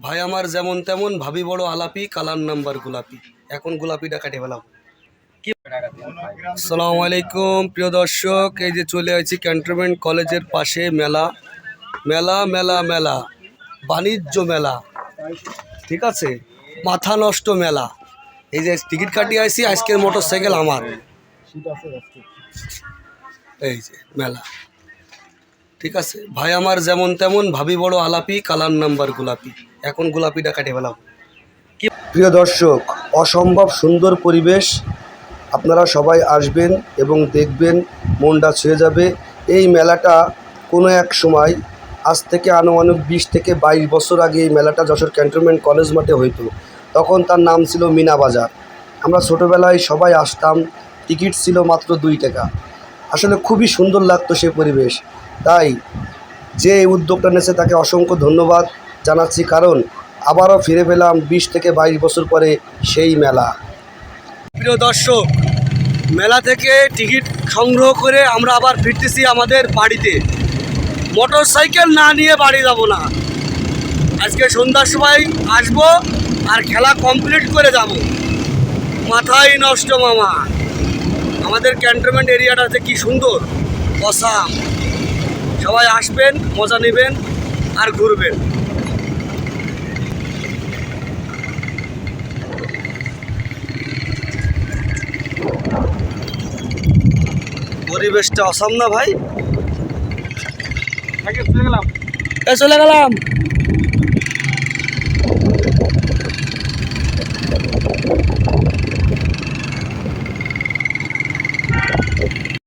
ভাই আমার যেমন তেমন, ভাবি বড় আলাপি, কালার নাম্বার গোলাপি। এখন গোলাপিটা কাটে ফেলাম সালাম আলাইকুম, প্রিয় দর্শক, এই যে চলে আছি ক্যান্টনমেন্ট কলেজের পাশে মেলা। মেলা মেলা মেলা। বাণিজ্য মেলা। ঠিক আছে? মাথা নষ্ট মেলা। এই যে টিকিট কাটিয়ে আইছি, আজকের মোটর সাইকেল আমার। এই যে মেলা। ঠিক আছে? ভাই আমার যেমন তেমন, ভাবি বড় আলাপি, কালার নাম্বার গোলাপি। এখন গোলাপিটা কাটে ফেলাম প্রিয় দর্শক, অসম্ভব সুন্দর পরিবেশ। আপনারা সবাই আসবেন এবং দেখবেন মনটা ছুঁয়ে যাবে। এই মেলাটা কোনো এক সময় আজ থেকে আনুমানিক বিশ থেকে বাইশ বছর আগে এই মেলাটা যশোর ক্যান্টনমেন্ট কলেজ মাঠে হইতো। তখন তার নাম ছিল মিনা বাজার। আমরা ছোটোবেলায় সবাই আসতাম, টিকিট ছিল মাত্র দুই টাকা। আসলে খুবই সুন্দর লাগতো সে পরিবেশ। তাই যে উদ্যোগটা নিয়েছে তাকে অসংখ্য ধন্যবাদ। জানাচ্ছি কারণ আবারও ফিরে পেলাম বিশ থেকে বাইশ বছর পরে সেই মেলা। প্রিয় দর্শক, মেলা থেকে টিকিট সংগ্রহ করে আমরা আবার ফিরতেছি আমাদের বাড়িতে। মোটর সাইকেল না নিয়ে বাড়ি যাব না। আজকে সন্ধ্যার সময় আসব আর খেলা কমপ্লিট করে যাব। মাথাই নষ্ট মামা। আমাদের ক্যান্টনমেন্ট এরিয়াটা যে কি সুন্দর, অসাম। সবাই আসবেন, মজা নেবেন আর ঘুরবেন। পরিবেশটা অসাম না ভাই? চলে গেলাম। এ চলে গেলাম।